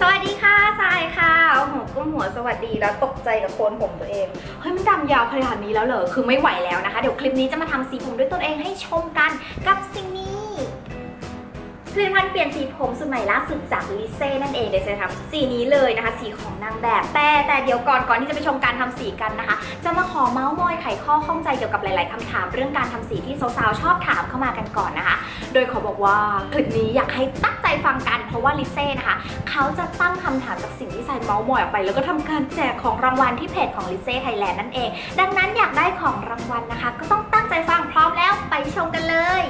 สวัสดีค่ะทรายค่ะโอ้โหก้มหัวสวัสดีแล้วตกใจกับโคนผมตัวเอง เฮ้ยมันดำยาวขนาดนี้แล้วเหรอ คือไม่ไหวแล้วนะคะ เดี๋ยวคลิปนี้จะมาทำสีผมด้วยตนเองให้ชมกันกับสิ่งนี้ ผลิตภัณฑ์เปลี่ยนสีผมสูตรใหม่ล่าสุดจากลิเซ่นั่นเองเดี๋ยวจะทำสีนี้เลยนะคะ สีของนางแบบแต่แต่เดี๋ยวก่อนก่อนที่จะไปชมการทำสีกันนะคะ จะมาขอเมาส์มอยไขข้อข้องใจเกี่ยวกับหลาย ๆคำถาม เรื่องการทำสีที่สาวๆชอบถามเข้ามากันก่อนนะคะ โดยขอบอกว่าคลิปนี้อยากให้ตั้งใจฟังกันเพราะว่าลิเซ่นะคะเขาจะตั้งคำถามจากสิ่งที่ใส่เมาส์มอยออกไป แล้วก็ทำการแจกของรางวัลที่เพจของลิเซ่ไทยแลนด์นั่นเอง ดังนั้นอยากได้ของรางวัลนะคะ ก็ต้องตั้งใจฟังพร้อมแล้วไปชมกันเลย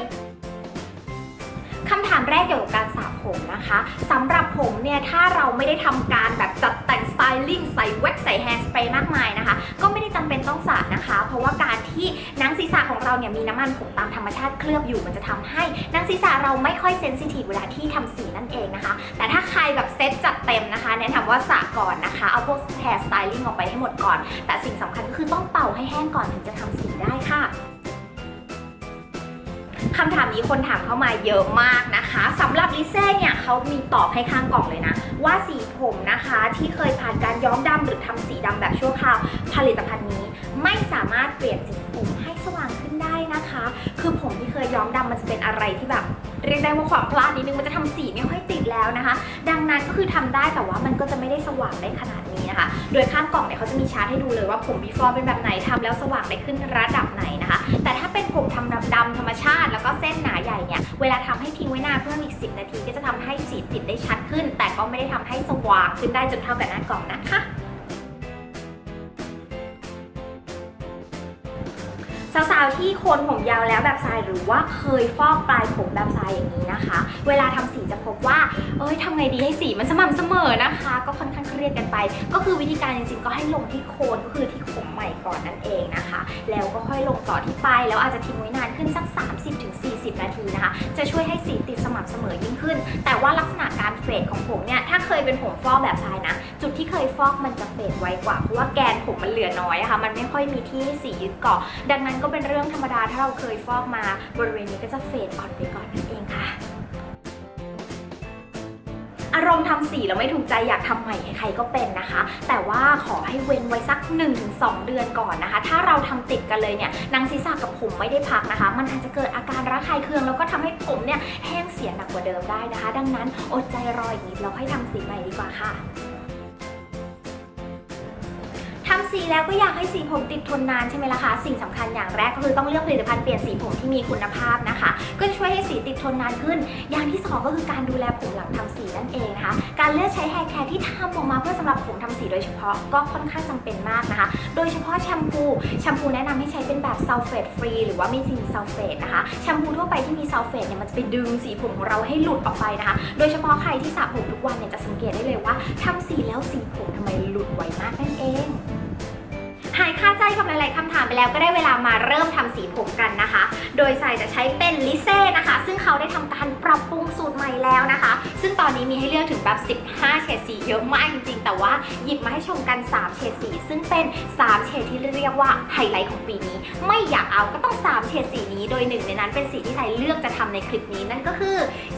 คำถามแรกเกี่ยวกับการสระผมนะคะสำหรับผมเนี่ยถ้าเราไม่ได้ทำการแบบจัดแต่งสไตลิ่งใส่แว็กใส่แฮร์สเปรย์มากมายนะคะ ก็ไม่ได้จำเป็นต้องสระนะคะ เพราะว่าการที่หนังศีรษะของเราเนี่ยมีน้ำมันผมตามธรรมชาติเคลือบอยู่มันจะทำให้หนังศีรษะเราไม่ค่อยเซนซิทีฟเวลาที่ทำสีนั่นเองนะคะ แต่ถ้าใครแบบเซตจัดเต็มนะคะ แนะนำว่าสระก่อนนะคะ เอาพวกแฮร์สไตลิ่งออกไปให้หมดก่อน แต่สิ่งสำคัญก็คือต้องเป่าให้แห้งก่อนถึงจะทำสีได้ค่ะ คำถามนี้คนถามเข้ามาเยอะมากนะคะสำหรับลิเซ่เนี่ยเขามีตอบให้ข้างกล่องเลยนะ ว่าสีผมนะคะที่เคยผ่านการย้อมดำหรือทำสีดำแบบชั่วคราวผลิตภัณฑ์นี้ไม่สามารถเปลี่ยนสีผมให้สว่างขึ้นได้นะคะ คือผมที่เคยย้อมดำมันจะเป็นอะไรที่แบบ เรียกได้ว่าความพลาดนิดนึงมันจะทำสีไม่ค่อยติดแล้วนะคะ ดังนั้นก็คือทำได้แต่ว่ามันก็จะไม่ได้สว่างได้ขนาดนี้นะคะ โดยข้างกล่องเนี่ยเขาจะมีชาร์ตให้ดูเลยว่าผม before เป็นแบบไหนทำแล้วสว่างได้ขึ้นระดับไหนนะคะ แต่ถ้าเป็นผมทำดำๆธรรมชาติ แล้วก็เส้นหนาใหญ่เนี่ยเวลาทำให้ทิ้งไว้นานเพิ่มอีก 10 นาทีก็จะทำให้สีติดได้ชัดขึ้น แต่ก็ไม่ได้ทำให้สว่างขึ้นได้จนเท่ากับหน้ากล่องนะคะ สาวๆที่โคนผมยาวแล้วแบบทรายหรือว่าเคยฟอกปลายผมแบบทรายอย่างนี้นะคะ เวลาทำสีจะพบว่า เอ้ยทำไงดีให้สีมันสม่ำเสมอนะคะ ก็ค่อนข้างเครียดกันไป ก็คือวิธีการจริงๆก็ให้ลงที่โคนก็คือที่ผมใหม่ก่อนนั่นเองนะคะ แล้วก็ค่อยลงต่อที่ปลายแล้วอาจจะทิ้งไว้นานขึ้นสัก 30-40 นาทีนะคะ จะช่วยให้สีติดสม่ำเสมอยิ่งขึ้น แต่ว่าลักษณะการเฟดของผมเนี่ยถ้าเคยเป็นผมฟอกแบบทรายนะ จุดที่เคยฟอกมันจะเฟดไวกว่าเพราะว่าแกนผมมันเหลือน้อยอะค่ะมันไม่ค่อยมีที่ให้สียึดเกาะดังนั้นก็ก็เป็นเรื่องธรรมดาถ้าเราเคยฟอกมาบริเวณนี้ก็จะเฟดอ่อนไปก่อนนั่นเองค่ะ อารมณ์ทำสีแล้วไม่ถูกใจอยากทำใหม่ใครก็เป็นนะคะ แต่ว่าขอให้เว้นไว้สัก 1-2 เดือนก่อนนะคะ ถ้าเราทำติดกันเลยเนี่ยหนังศีรษะกับผมไม่ได้พักนะคะ มันอาจจะเกิดอาการระคายเคืองแล้วก็ทำให้ผมเนี่ยแห้งเสียหนักกว่าเดิมได้นะคะ ดังนั้นอดใจรออีกนิดแล้วค่อยทำสีใหม่ดีกว่าค่ะ สีแล้วก็อยากให้สีผมติดทนนานใช่ไหมล่ะคะ สิ่งสำคัญอย่างแรกก็คือต้องเลือกผลิตภัณฑ์เปลี่ยนสีผมที่มีคุณภาพนะคะ ก็จะช่วยให้สีติดทนนานขึ้น อย่างที่สองก็คือการดูแลผมหลังทำสีนั่นเองนะคะ การเลือกใช้แฮร์แคร์ที่ทำออกมาเพื่อสำหรับผมทำสีโดยเฉพาะก็ค่อนข้างจำเป็นมากนะคะ โดยเฉพาะแชมพู แชมพูแนะนำให้ใช้เป็นแบบซัลเฟตฟรีหรือว่าไม่มีซัลเฟตนะคะ แชมพูทั่วไปที่มีซัลเฟตเนี่ยมันจะไปดึงสีผมของเราให้หลุดออกไปนะคะ โดยเฉพาะใครที่สระผมทุกวันเนี่ยจะสังเกตได้เลยว่าทำสีแล้วสีผมทำไมหลุดไวมากนั่นเอง หายคาใจกับหลาย ๆคำถามไปแล้วก็ได้เวลามาเริ่มทำสีผมกันนะคะ โดยสายจะใช้เป็นลิเซ่นะคะ ซึ่งเขาได้ทำการปรับปรุงสูตรใหม่แล้วนะคะ ซึ่งตอนนี้มีให้เลือกถึงแบบ 15 เฉดสีเยอะมากจริง ๆ แต่ว่าหยิบมาให้ชมกัน 3 เฉดสี ซึ่งเป็น 3 เฉดที่เรียกว่าไฮไลท์ของปีนี้ ไม่อยากเอาก็ต้อง 3 เฉดสีนี้ โดยหนึ่งในนั้นเป็นสีที่ไทยเลือกจะทำในคลิปนี้นั่นก็คือ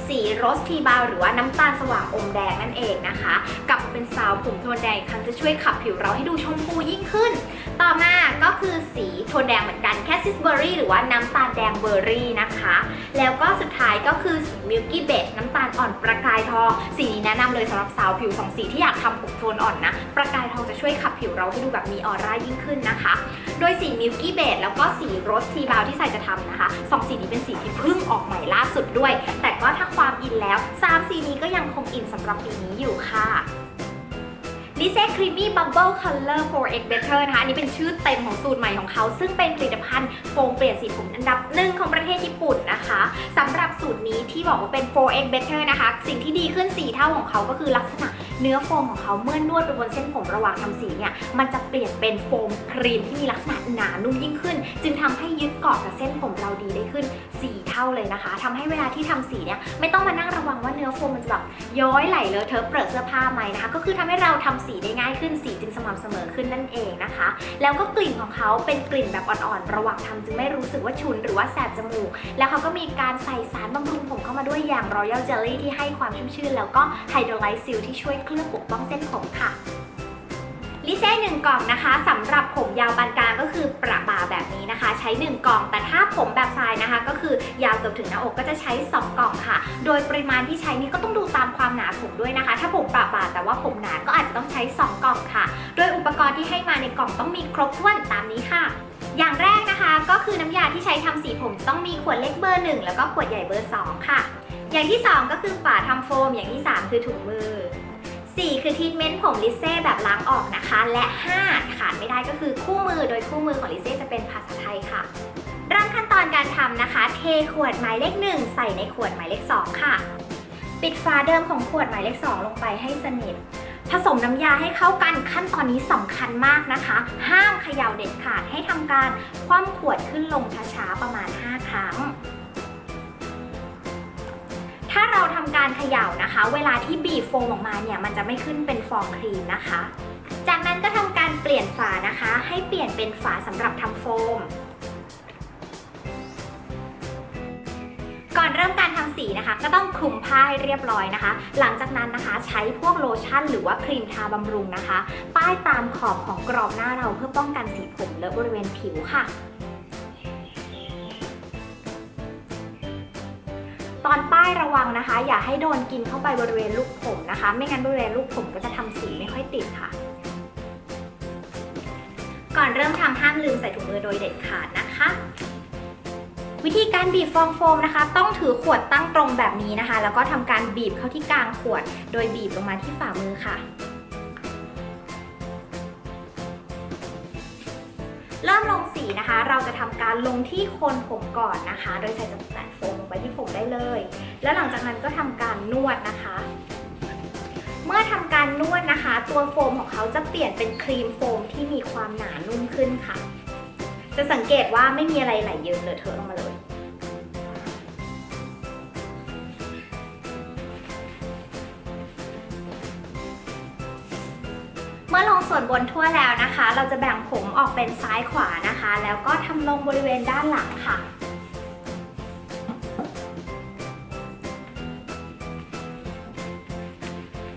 สีโรสทีบาวหรือว่าน้ำตาลสว่างอมแดงนั่นเองนะคะกลับมาเป็นสาวผมโทนแดงอีกครั้งจะช่วยขับผิวเราให้ดูชมพูยิ่งขึ้นต่อมาก็คือสีโทนแดงเหมือนกันแคสซิสเบอร์รี่หรือว่าน้ำตาลแดงเบอร์รี่นะคะ แล้วก็สุดท้ายก็คือสีมิลกี้เบจน้ำตาลอ่อนประกายทอง สีนี้แนะนำเลยสำหรับสาวผิวสองสีที่อยากทำผมโทนอ่อนนะ ประกายทองจะช่วยขับผิวเราให้ดูแบบมีออร่ายิ่งขึ้นนะคะ โดยสีมิลกี้เบจแล้วก็สีโรสทีบาวที่ใส่จะทำนะคะสองสีนี้เป็นสีที่เพิ่งออกใหม่ล่าสุดด้วย แต่ก็ถ้าความอินแล้วสามสีนี้ก็ยังคงอินสำหรับปีนี้อยู่ค่ะ ลิเซ่ครีมมี่บับเบิลคัลเลอร์ 4x Better นะคะ อันนี้เป็นชื่อเต็มของสูตรใหม่ของเขา ซึ่งเป็นผลิตภัณฑ์โฟมเปลี่ยนสีผมอันดับหนึ่งของประเทศญี่ปุ่นนะคะสำหรับสูตรนี้ที่บอกว่าเป็น 4x Better นะคะ สิ่งที่ดีขึ้น 4 เท่าของเขาก็คือลักษณะ เนื้อโฟมของเขาเมื่อนวดไปบนเส้นผมระหว่างทำสีเนี่ยมันจะเปลี่ยนเป็นโฟมครีมที่มีลักษณะหนานุ่มยิ่งขึ้น จึงทำให้ยึดเกาะกับเส้นผมเราดีได้ขึ้น 4 เท่าเลยนะคะทำให้เวลาที่ทำสีเนี่ยไม่ต้องมานั่งระวังว่าเนื้อโฟมมันจะแบบย้อยไหลเลอะเทอะเปรอะเสื้อผ้าไหมนะคะ ก็คือทำให้เราทำสีสีได้ง่ายขึ้นสีจึงสม่ำเสมอขึ้นนั่นเองนะคะ แล้วก็กลิ่นของเขาเป็นกลิ่นแบบอ่อนๆระหว่างทำจึงไม่รู้สึกว่าฉุนหรือว่าแสบจมูก แล้วเขาก็มีการใส่สารบำรุง อย่าง Royal Jelly ที่ให้ความชุ่มชื่น แล้วก็ Hydrolyte Seal ที่ช่วยเคลือบปกป้องเส้นผมค่ะลิเซ่หนึ่งกล่องนะคะสำหรับผมยาวปานกลางก็คือประบ่าแบบนี้นะคะ ใช้ 1 กล่อง แต่ถ้าผมแบบทรายนะคะ ก็คือยาวเกือบถึงหน้าอกก็จะใช้ 2 กล่องค่ะ โดยปริมาณที่ใช้นี่ก็ต้องดูตามความหนาผมด้วยนะคะ ถ้าผมประบ่าแต่ว่าผมหนาก็อาจจะต้องใช้ 2 กล่องค่ะ โดยอุปกรณ์ที่ให้มาในกล่องต้องมีครบถ้วนตามนี้ค่ะ อย่างแรกนะคะก็คือน้ำยาที่ใช้ทำสีผมจะต้องมีขวดเล็กเบอร์ 1 แล้วก็ขวดใหญ่เบอร์ 2 ค่ะ อย่างที่ 2 ก็คือฝาทำโฟม อย่างที่ 3 คือถุงมือ 4 คือทรีทเมนต์ผมลิเซ่แบบล้างออกนะคะ และ 5 ขาดไม่ได้ก็คือคู่มือโดยคู่มือของลิเซ่จะเป็นภาษาไทยค่ะเริ่มขั้นตอนการทำนะคะ เทขวดหมายเลข 1 ใส่ในขวดหมายเลข 2 ค่ะ ปิดฝาเดิมของขวดหมายเลข 2 ลงไปให้สนิท ผสมน้ำยาให้เข้ากันขั้นตอนนี้สำคัญมากนะคะ ห้ามเขย่าเด็ดขาดให้ทำการคว่ำขวดขึ้นลงช้าๆ ประมาณ 5 ครั้ง ถ้าเราทำการเขย่านะคะ เวลาที่บีบโฟมออกมาเนี่ยมันจะไม่ขึ้นเป็นฟองครีมนะคะ จากนั้นก็ทำการเปลี่ยนฝานะคะ ให้เปลี่ยนเป็นฝาสำหรับทำโฟม ก่อนเริ่มการทำ สีนะคะ ก็ต้องคลุมผ้าให้เรียบร้อยนะคะ หลังจากนั้นนะคะใช้พวกโลชั่น หรือว่าครีมทาบำรุงนะคะ ป้ายตามขอบของกรอบหน้าเราเพื่อป้องกันสีผมและบริเวณผิวค่ะตอนป้ายระวังนะคะ อย่าให้โดนกินเข้าไปบริเวณลูกผมนะคะ ไม่งั้นบริเวณลูกผมก็จะทำสีไม่ค่อยติดค่ะ ก่อนเริ่มทำห้ามลืมใส่ถุงมือโดยเด็ดขาดนะคะ วิธีการบีบฟองโฟมนะคะ ต้องถือขวดตั้งตรงแบบนี้นะคะ แล้วก็ทำการบีบเข้าที่กลางขวด โดยบีบลงมาที่ฝ่ามือค่ะ เริ่มลงสีนะคะ เราจะทำการลงที่โคนผมก่อนนะคะ โดยใส่จับแตะโฟมลงไปที่ผมได้เลย แล้วหลังจากนั้นก็ทำการนวดนะคะเมื่อทำการนวดนะคะ ตัวโฟมของเขาจะเปลี่ยนเป็นครีมโฟมที่มีความหนานุ่มขึ้นค่ะ จะสังเกตว่าไม่มีอะไรไหลเยิ้มเลยเทอะลงมาเลย เมื่อลงส่วนบนทั่วแล้วนะคะ เราจะแบ่งผมออกเป็นซ้ายขวานะคะ แล้วก็ทำลงบริเวณด้านหลังค่ะ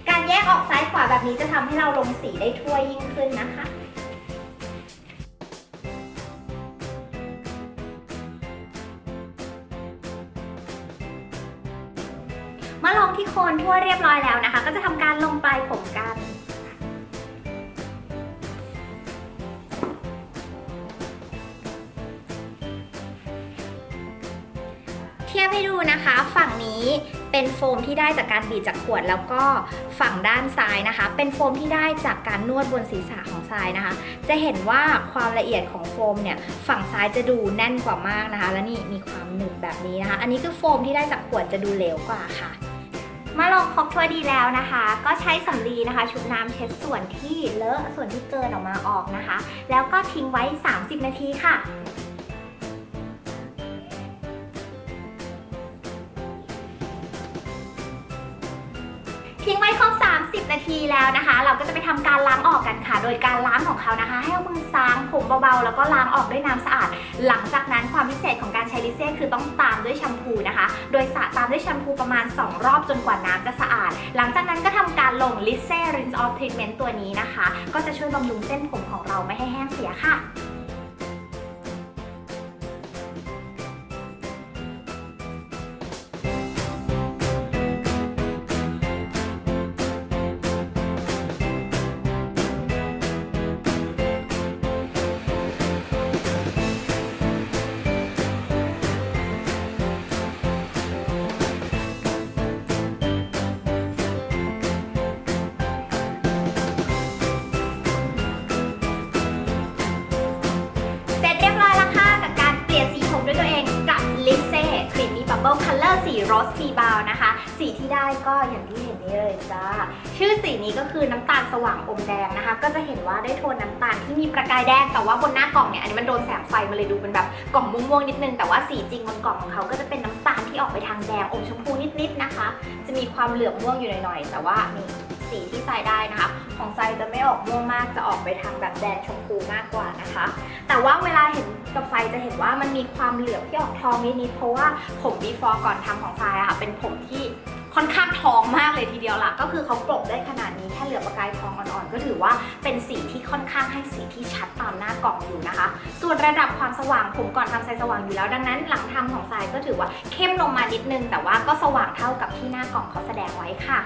การแยกออกซ้ายขวาแบบนี้จะทำให้เราลงสีได้ทั่วยิ่งขึ้นนะคะเมื่อลงที่โคนทั่วเรียบร้อยแล้วนะคะ ก็จะทำการลงปลายผมกัน นี้เป็นโฟมที่ได้จากการบีบจากขวด แล้วก็ฝั่งด้านซ้ายนะคะ เป็นโฟมที่ได้จากการนวดบนศีรษะของทรายนะคะ จะเห็นว่าความละเอียดของโฟมเนี่ยฝั่งซ้ายจะดูแน่นกว่ามากนะคะ และนี่มีความหนึบแบบนี้นะคะ อันนี้คือโฟมที่ได้จากขวดจะดูเหลวกว่าค่ะมาลองครบถ้วยดีแล้วนะคะ ก็ใช้สำลีนะคะ ชุบน้ำเช็ดส่วนที่เลอะส่วนที่เกินออกมาออกนะคะ แล้วก็ทิ้งไว้ 30 นาทีค่ะ ทิ้งไว้ครบ 30 นาทีแล้วนะคะ เราก็จะไปทำการล้างออกกันค่ะ โดยการล้างของเขานะคะ ให้เอามือซางผมเบาๆ แล้วก็ล้างออกด้วยน้ำสะอาด หลังจากนั้นความพิเศษของการใช้ลิเซ่คือต้องตามด้วยแชมพูนะคะ โดยสระตามด้วยแชมพูประมาณ 2 รอบจนกว่าน้ำจะสะอาด หลังจากนั้นก็ทำการลงลิเซ่ rinse off treatment ตัวนี้นะคะ ก็จะช่วยบำรุงเส้นผมของเราไม่ให้แห้งเสียค่ะ ลเลอร์สีโรสซีบาวนะคะ สีที่ได้ก็อย่างที่เห็นนี้เลยจ้า ชื่อสีนี้ก็คือน้ำตาลสว่างอมแดงนะคะ ก็จะเห็นว่าได้โทนน้ำตาลที่มีประกายแดง แต่ว่าบนหน้ากล่องเนี่ยอันนี้มันโดนแสงไฟมาเลยดูเป็นแบบกล่องม่วงๆนิดนึง แต่ว่าสีจริงบนกล่องของเขาก็จะเป็นน้ำตาลที่ออกไปทางแดงอมชมพูนิดๆนะคะ จะมีความเหลืองม่วงอยู่หน่อยๆแต่ว่านี่ สีที่ใส่ได้นะคะ ของไซจะไม่ออกม่วงมากจะออกไปทางแบบแดงชมพูมากกว่านะคะ แต่ว่าเวลาเห็นกับไฟจะเห็นว่ามันมีความเหลืองที่ออกทองนิดๆเพราะว่าผม before ก่อนทำของไฟอะค่ะเป็นผมที่ ค่อนข้างทองมากเลยทีเดียวล่ะ ก็คือเขากลบได้ขนาดนี้แค่เหลือประกายทองอ่อนๆ ก็ถือว่าเป็นสีที่ค่อนข้างให้สีที่ชัดตามหน้ากล่องอยู่นะคะ ส่วนระดับความสว่างผมก่อนทำไซสว่างอยู่แล้ว ดังนั้นหลังทำของทรายก็ถือว่าเข้มลงมานิดนึง แต่ว่าก็สว่างเท่ากับที่หน้ากล่องเขาแสดงไว้ค่ะ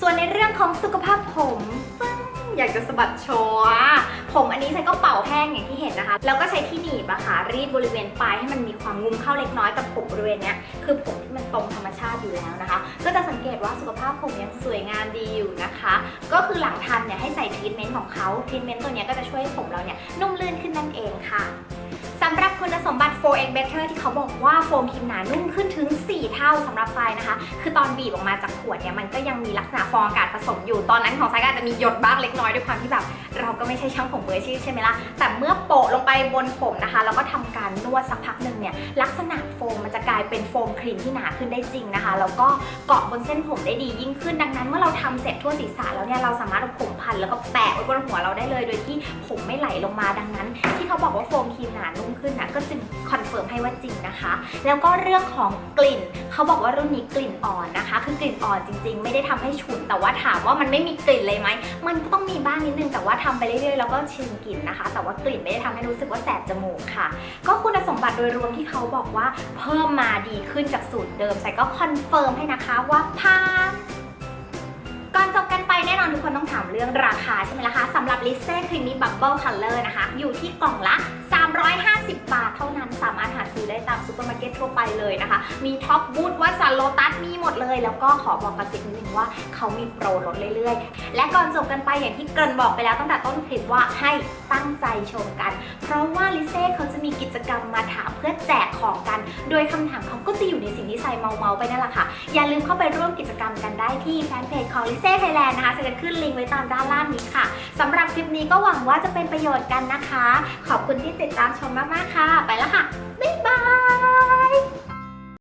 ส่วนในเรื่องของสุขภาพผมปึ้งอยากจะสะบัดโชว์ ผมอันนี้ใช้ก็เป่าแห้งอย่างที่เห็นนะคะ แล้วก็ใช้ที่หนีบอะค่ะรีดบริเวณปลายให้มันมีความงุ้มเข้าเล็กน้อยกับผมบริเวณเนี้ยคือผมที่มันตรงธรรมชาติอยู่แล้วนะคะ ก็จะสังเกตว่าสุขภาพผมยังสวยงามดีอยู่นะคะ ก็คือหลังทำเนี่ยให้ใส่ทรีทเมนต์ของเขาทรีทเมนต์ตัวเนี้ยก็จะช่วยให้ผมเราเนี่ยนุ่มลื่นขึ้นนั่นเองค่ะสำหรับคุณสมบัติ 4x Better ที่เขาบอกว่าโฟมครีมหนานุ่มขึ้นถึง 4 เท่าสำหรับไฟนะคะ คือตอนบีบออกมาจากขวดเนี่ยมันก็ยังมีลักษณะฟองอากาศผสมอยู่ ตอนนั้นของไซก็อาจจะมีหยดบ้างเล็กน้อยด้วยความที่แบบ เราก็ไม่ใช่ช่างผมมืออาชีพใช่ไหมล่ะ แต่เมื่อโปะลงไปบนผมนะคะ แล้วก็ทำการนวดสักพักหนึ่งเนี่ย ลักษณะโฟมมันจะกลายเป็นโฟมครีมที่หนาขึ้นได้จริงนะคะ แล้วก็เกาะบนเส้นผมได้ดียิ่งขึ้น ดังนั้นเมื่อเราทำเสร็จทั่วศีรษะแล้วเนี่ย เราสามารถเอาผมพันแล้วก็แปะไว้บนหัวเราได้เลย โดยที่ผมไม่ไหลลงมา ดังนั้น ที่เขาบอกว่าโฟมครีมหนานุ่มขึ้นนะก็จึงคอนเฟิร์มให้ว่าจริงนะคะ แล้วก็เรื่องของกลิ่น เขาบอกว่ารุ่นนี้กลิ่นอ่อนนะคะ คือกลิ่นอ่อนจริง ๆ ไม่ได้ทำให้ฉุน แต่ว่าถามว่ามันไม่มีกลิ่นเลยไหมมันก็ต้องมีบ้างนิดนึง แต่ว่าทำไปเรื่อยๆแล้วก็ชิมกลิ่นนะคะ แต่ว่ากลิ่นไม่ได้ทำให้รู้สึกว่าแสบจมูกค่ะ ก็คุณสมบัติโดยรวมที่เขาบอกว่าเพิ่มมาดีขึ้นจากสูตรเดิมใส่ก็คอนเฟิร์มให้นะคะว่าผ่านก่อนจบกันไปแน่นอนทุกคนต้องถามเรื่องราคาใช่ไหมล่ะคะสำหรับลิเซ่ครีมมี่บับเบิลคัลเลอร์นะคะ อยู่ที่กล่องละ 350 บาทเท่านั้นสามารถหาซื้อได้ตามซูเปอร์มาร์เก็ตทั่วไปเลยนะคะ มีท็อปบูธวัสันโลตัสมีหมดเลย แล้วก็ขอบอกกระซิบนิดนึงว่าเขามีโปรลดเรื่อยๆ และก่อนจบกันไปอย่างที่เกริ่นบอกไปแล้วตั้งแต่ต้นคลิปว่าให้ตั้งใจชมกัน เพราะว่าลิเซ่เขาจะมีกิจกรรมมาถามเพื่อแจกของกัน โดยคำถามเขาก็จะอยู่ในสิ่งที่ใส่เมาๆไปนั่นแหละค่ะ อย่าลืมเข้าไปร่วมกิจกรรมกันได้ที่แฟนเพจของลิเซ่ไทยแลนด์นะคะจะขึ้นลิงก์ไว้ตามด้านล่างนี้ค่ะสำหรับคลิปนี้ก็หวังว่าจะเป็นประโยชน์กันนะคะ ขอบคุณที่ติดตามชมมากๆค่ะ ไปแล้วค่ะ บ๊ายบาย